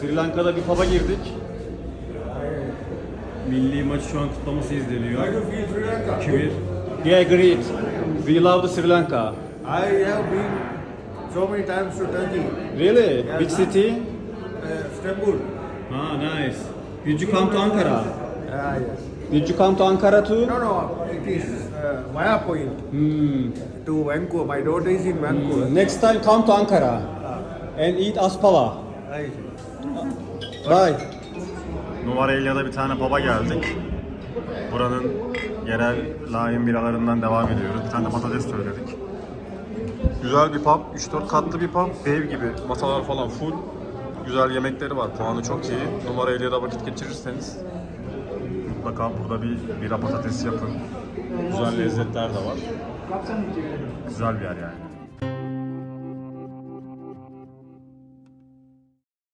Sri Lanka'da bir pub'a girdik. Milli maçı şu an kutlaması izleniyor. How do you feel Sri Lanka? 2-1. Yeah, great. We love the Sri Lanka. I have been so many times to Turkey. Really? Which city? Uh, Istanbul. Ah, nice. Did you come to Ankara? Ah, yes. Did you come to Ankara too? No, no, it is uh, Maya Point Hmm. to Vancouver. My daughter is in Vancouver. Next time come to Ankara and eat aspava. See. Bye. Numarayla bir tane pub'a geldik. Buranın yerel layın biralarından devam ediyoruz. Bir tane patates söyledik. Güzel bir pub, 3-4 katlı bir pub. Ev gibi, masalar falan full. Güzel yemekleri var, puanı çok iyi. Numarayla da vakit geçirirseniz mutlaka burada bir bira patates yapın. Güzel lezzetler de var. Güzel bir yer yani.